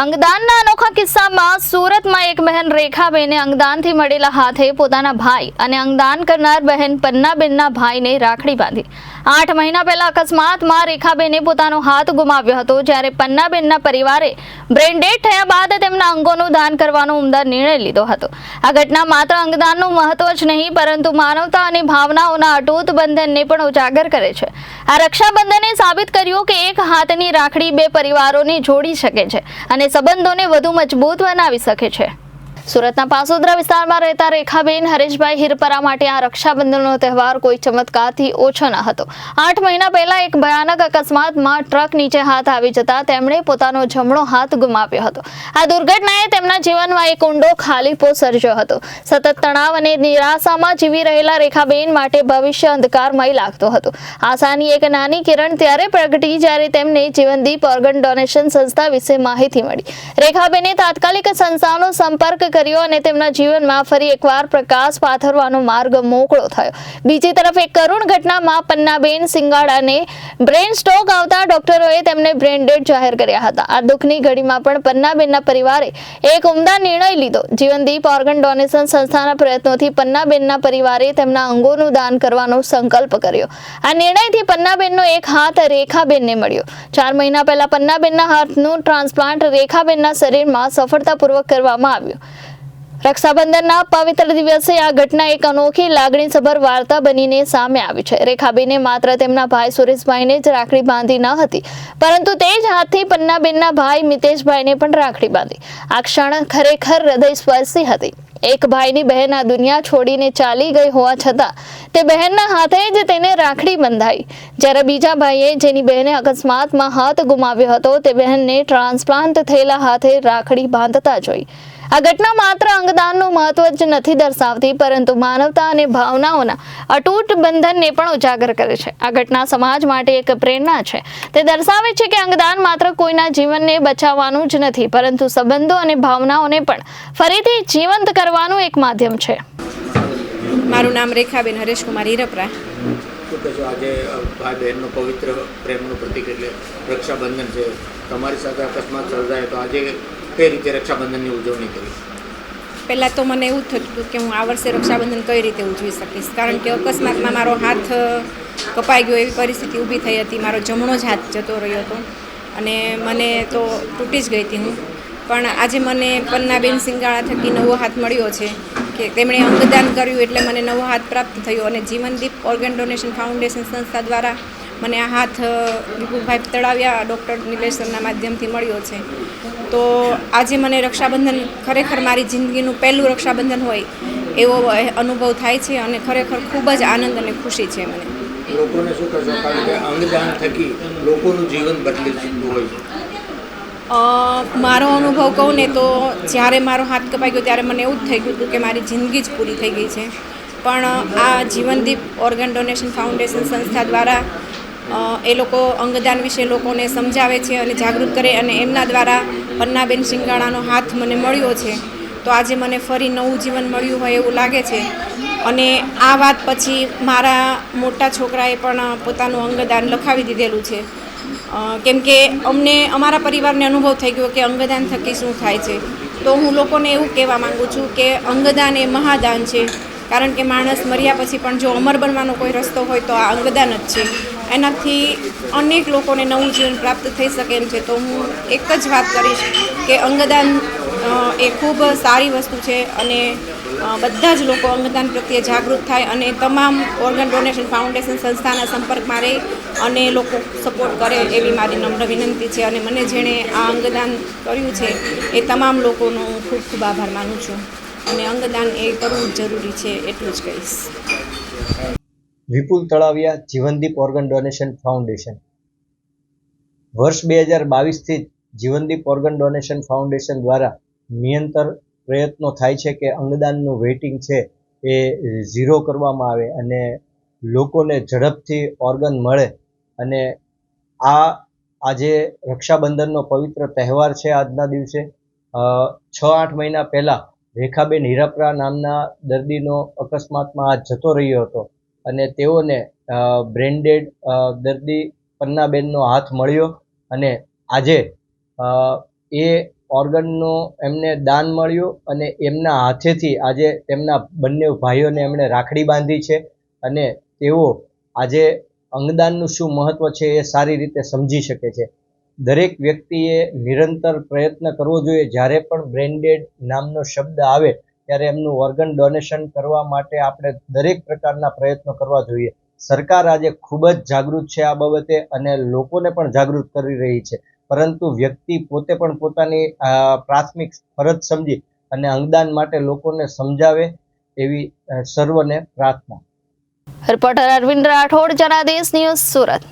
અંગદાનના અનોખા કિસ્સામાં સુરતમાં એક બહેન રેખાબેને અંગદાનથી મળેલા હાથે પોતાના ભાઈ અને અંગદાન કરનાર બહેન પન્નાબેનના ભાઈને રાખડી બાંધી. આઠ મહિના પહેલા અકસ્માતમાં રેખાબેને પોતાનો હાથ ગુમાવ્યો હતો, જ્યારે પન્નાબેનના પરિવારે બ્રેન્ડેડ થયા બાદ તેમના અંગોનું દાન કરવાનો ઉમદા નિર્ણય લીધો હતો. આ ઘટના માત્ર અંગદાનનું મહત્વ જ નહીં, પરંતુ માનવતા અને ભાવનાઓના અટૂટ બંધનને પણ ઉજાગર કરે છે. આ રક્ષાબંધને સાબિત કર્યું કે એક હાથની રાખડી બે પરિવારોને જોડી શકે છે અને સંબંધોને વધુ મજબૂત બનાવી શકે છે. સુરતના પાસોદરા વિસ્તારમાં રહેતા રેખાબેન હરેશભાઈ હિરપરા માટે આ રક્ષાબંધનનો તહેવાર કોઈ ચમત્કારથી ઓછો ન હતો. આઠ મહિના પહેલા એક ભયાનક અકસ્માતમાં ટ્રક નીચે હાથ આવી જતા તેમણે પોતાનો જમણો હાથ ગુમાવ્યો હતો. આ દુર્ઘટનાએ તેમના જીવનમાં એક ઊંડો ખાલીપો સર્જ્યો હતો. સતત તણાવ અને નિરાશામાં જીવી રહેલા રેખાબેન માટે ભવિષ્ય અંધકારમય લાગતો હતો. આશાની એક નાની કિરણ ત્યારે પ્રગટી જ્યારે તેમને જીવનદીપ ઓર્ગન ડોનેશન સંસ્થા વિશે માહિતી મળી. રેખાબેને તાત્કાલિક સંસ્થાનો સંપર્ક કર્યો અને તેમના જીવનમાં ફરી એકવાર પ્રકાશ પાથરવાનો માર્ગ મોકળો થયો. બીજી તરફ એક કરુણ ઘટનામાં પન્નાબેન સિંગાડાને બ્રેન સ્ટોક આવતા ડોક્ટરોએ તેમને બ્રેન ડેડ જાહેર કર્યા હતા. આ દુઃખની ઘડીમાં પણ પન્નાબેનના પરિવારે એક ઉમદા નિર્ણય લીધો. જીવનદીપ ઓર્ગન ડોનેશન સંસ્થાના પ્રયત્નોથી પન્નાબેનના પરિવારે તેમના અંગોનું દાન કરવાનો સંકલ્પ કર્યો. આ નિર્ણયથી પન્નાબેનનો એક હાથ રેખાબેનને મળ્યો. ચાર મહિના પહેલા પન્નાબેનના હાથનું ટ્રાન્સપ્લાન્ટ રેખાબેનના શરીરમાં સફળતાપૂર્વક કરવામાં આવ્યું. રક્ષાબંધનના પવિત્ર દિવસે આ ઘટના એક અનોખી લાગણીસભર વાર્તા બનીને સામે આવી છે. રેખાબેને માત્ર તેમના ભાઈ સુરેશભાઈને જ રાખડી બાંધી ન હતી, પરંતુ તે જ હાથથી પન્નાબેનના ભાઈ મિતેશભાઈને પણ રાખડી બાંધી. આ ક્ષણ ખરેખર હૃદયસ્પર્શી હતી. એક ભાઈની બહેન આ દુનિયા છોડીને ચાલી ગઈ હોવા છતાં, તે બહેનના હાથે જ તેને રાખડી બંધાઈ. જ્યારે બીજા ભાઈએ જેની બહેને અકસ્માતમાં હાથ ગુમાવ્યો હતો, તે બહેનને ટ્રાન્સપ્લાન્ટ થયેલા હાથે રાખડી બાંધતા જોઈ. આ ઘટના માત્ર અંગદાનનું મહત્વ જ નથી દર્શાવતી પરંતુ માનવતા અને ભાવનાઓના અતૂટ બંધનને પણ ઉજાગર કરે છે. આ ઘટના સમાજ માટે એક પ્રેરણા છે. તે દર્શાવે છે કે અંગદાન માત્ર કોઈના જીવનને બચાવવાનું જ નથી પરંતુ સંબંધો અને ભાવનાઓને પણ ફરીથી જીવંત કરવાનું એક માધ્યમ છે. મારું નામ રેખાબેન હરેશકુમાર ઈરપરા શું કહેશો? આજે ભાઈ બહેનનો પવિત્ર પ્રેમનું પ્રતિક એટલે રક્ષાબંધન છે. તમારી સાથે અકસ્માત સર્જાય તો આજે કઈ રીતે રક્ષાબંધનની ઉજવણી કરી? પહેલાં તો મને એવું થતું કે હું આ વર્ષે રક્ષાબંધન કઈ રીતે ઉજવી શકીશ? કારણ કે અકસ્માતમાં મારો હાથ કપાઈ ગયો, એવી પરિસ્થિતિ ઊભી થઈ હતી. મારો જમણો જ હાથ જતો રહ્યો હતો. અને મને તો તૂટી જ ગઈ હતી હું. પણ આજે મને પન્નાબેન સિંગાળા થકી નવો હાથ મળ્યો છે કે તેમણે અંગદાન કર્યું એટલે મને નવો હાથ પ્રાપ્ત થયો અને જીવનદીપ ઓર્ગન ડોનેશન ફાઉન્ડેશન સંસ્થા દ્વારા મને આ હાથ અ, વિપુલભાઈ તળાવિયા ડૉક્ટર નિલેશનના માધ્યમથી મળ્યો છે. તો આજે મને રક્ષાબંધન ખરેખર મારી જિંદગીનું પહેલું રક્ષાબંધન હોય એવો અનુભવ થાય છે અને ખરેખર ખૂબ જ આનંદ અને ખુશી છે મને. લોકોને શું કરશો? કારણ કે અંગદાન થકી લોકોનું જીવન બદલી જતું હોય છે. મારો અનુભવ કહું ને તો જ્યારે મારો હાથ કપાઈ ગયો ત્યારે મને એવું જ થઈ ગયું હતું કે મારી જિંદગી જ પૂરી થઈ ગઈ છે. પણ આ જીવનદીપ ઓર્ગન ડોનેશન ફાઉન્ડેશન સંસ્થા દ્વારા એ લોકો અંગદાન વિશે લોકોને સમજાવે છે અને જાગૃત કરે અને એમના દ્વારા પન્નાબેન સિંગાણાનો હાથ મને મળ્યો છે. તો આજે મને ફરી નવું જીવન મળ્યું હોય એવું લાગે છે. અને આ વાત પછી મારા મોટા છોકરાએ પણ પોતાનું અંગદાન લખાવી દીધેલું છે. કેમ કે અમને, અમારા પરિવારને અનુભવ થઈ ગયો કે અંગદાન થકી શું થાય છે. તો હું લોકોને એવું કહેવા માગું છું કે અંગદાન એ મહાદાન છે. કારણ કે માણસ મર્યા પછી પણ જો અમર બનવાનો કોઈ રસ્તો હોય તો આ અંગદાન જ છે. એનાથી અનેક લોકોને નવું જીવન પ્રાપ્ત થઈ શકે એમ છે. તો હું એક જ વાત કરીશ કે અંગદાન એ ખૂબ સારી વસ્તુ છે અને બધા જ લોકો અંગદાન પ્રત્યે જાગૃત થાય અને તમામ ઓર્ગન ડોનેશન ફાઉન્ડેશન સંસ્થાના સંપર્કમાં રહી અને લોકો સપોર્ટ કરે એવી મારી નમ્ર વિનંતી છે અને મને જેણે આ અંગદાન કર્યું છે એ તમામ લોકોનો હું ખૂબ ખૂબ આભાર માનું છું. અને અંગદાન એ કરવું જરૂરી છે, એટલું જ કહીશ. Vipul Talaviya Jivandeep organ donation foundation. વર્ષ બે હજાર બાવીસથી જીવનદીપ ઓર્ગન ડોનેશન ફાઉન્ડેશન દ્વારા નિયંતર પ્રયત્નો થાય છે કે અંગદાનનું વેઇટિંગ છે એ ઝીરો કરવામાં આવે અને લોકોને ઝડપથી ઓર્ગન મળે અને આ આજે રક્ષાબંધનનો પવિત્ર તહેવાર છે આજના દિવસે. છ આઠ મહિના પહેલાં રેખાબેન હીરાપરા નામના દર્દીનો અકસ્માતમાં આજ જતો રહ્યો હતો. અને તેઓને બ્રેન્ડેડ દર્દી પન્નાબેનનો હાથ મળ્યો અને આજે એ ઓર્ગનનો એમને દાન મળ્યું અને એમના હાથેથી આજે તેમના બંને ભાઈઓને એમણે રાખડી બાંધી છે અને તેઓ આજે અંગદાનનું શું મહત્ત્વ છે એ સારી રીતે સમજી શકે છે. દરેક વ્યક્તિએ નિરંતર પ્રયત્ન કરવો જોઈએ જ્યારે પણ બ્રેન્ડેડ નામનો શબ્દ આવે ત્યારે એમનું ઓર્ગન ડોનેશન કરવા માટે આપણે દરેક પ્રકારના પ્રયત્નો કરવા જોઈએ. સરકાર આજે ખૂબ જ જાગૃત છે આ બાબતે અને લોકોને પણ જાગૃત કરી રહી છે. પરંતુ વ્યક્તિ પોતે પણ પોતાની પ્રાથમિક ફરજ સમજી અને અંગદાન માટે લોકોને સમજાવે એવી સર્વને પ્રાર્થના. Reporter Arvind Rathod, Janadesh news Surat.